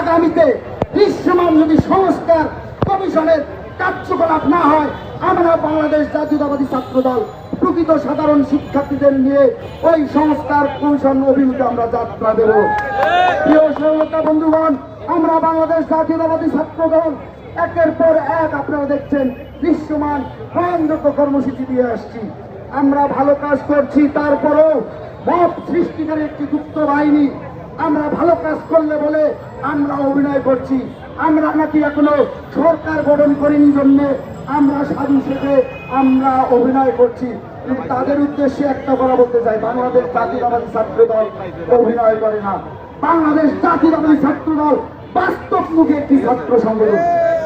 আগামীতে দৃশ্যমান যদি সংস্কার কমিশনের কার্যকলাপ না হয়, আমরা বাংলাদেশ জাতীয়তাবাদী ছাত্র দল প্রকৃত সাধারণ শিক্ষার্থীদের নিয়ে ওই সংস্কার কমিশন অভিমুখে আমরা যাত্রা দেব। প্রিয় সহযোগিতা বন্ধুগণ, আমরা বাংলাদেশ জাতীয়তাবাদী ছাত্র দল একের পর এক আপনারা দেখছেন দৃশ্যমান ভয়ানক কর্মসূচি দিয়ে আসছি। আমরা ভালো কাজ করছি, তারপরেও মত সৃষ্টিকারী একটি গুপ্ত বাহিনী আমরা ভালো কাজ করলে বলে আমরা অভিনয় করছি। আমরা নাকি এখনও সরকার গঠন করিনি জন্য আমরা সাধু সেজে আমরা অভিনয় করছি। তাদের উদ্দেশ্যে একটা কথা বলতে চাই, বাংলাদেশ জাতীয়তাবাদী ছাত্র দল অভিনয় করে না। বাংলাদেশ জাতীয়তাবাদী ছাত্র দল বাস্তব মুখে একটি ছাত্র সংগঠন।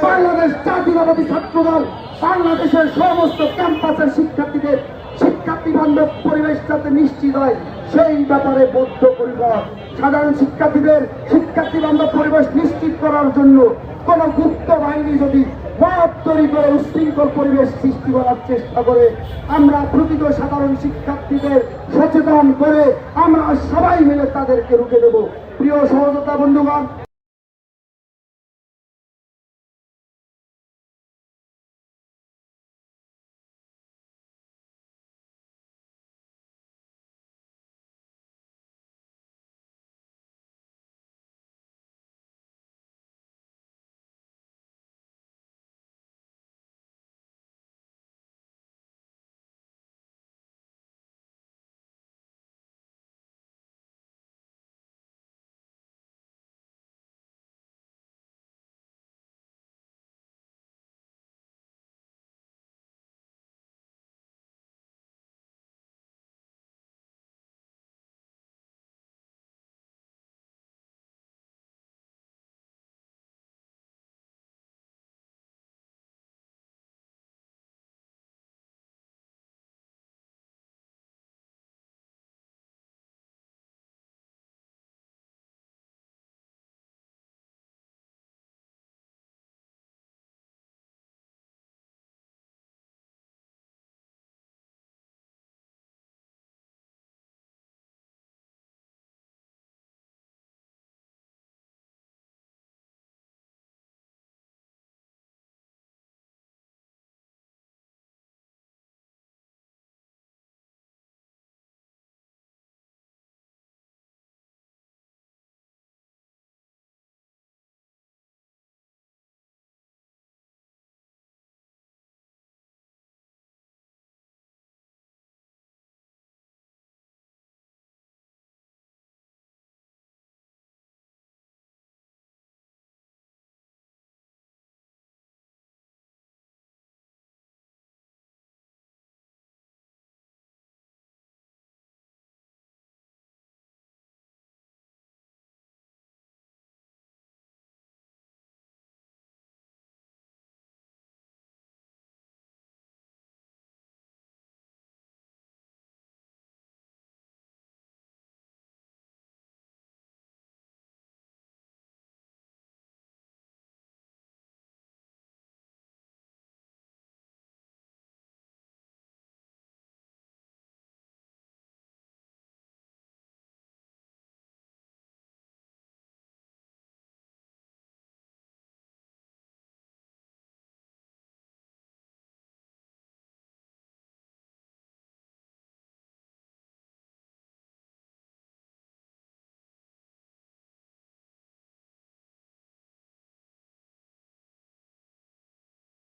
বাংলাদেশ জাতীয়তাবাদী ছাত্র দল বাংলাদেশের সমস্ত ক্যাম্পাসের শিক্ষার্থীদের শিক্ষার্থী বান্ধব পরিবেশ যাতে নিশ্চিত হয়, সেই ব্যাপারে বদ্ধ পরিবার সাধারণ শিক্ষার্থীদের শিক্ষার্থী বান্ধব পরিবেশ নিশ্চিত করার জন্য কোন গুপ্ত বাহিনী যদি মত করে উশৃঙ্খল পরিবেশ সৃষ্টি করার চেষ্টা করে, আমরা প্রকৃত সাধারণ শিক্ষার্থীদের সচেতন করে আমরা সবাই মিলে তাদেরকে রুখে দেব। প্রিয় সহযোগিতা বন্ধুগণ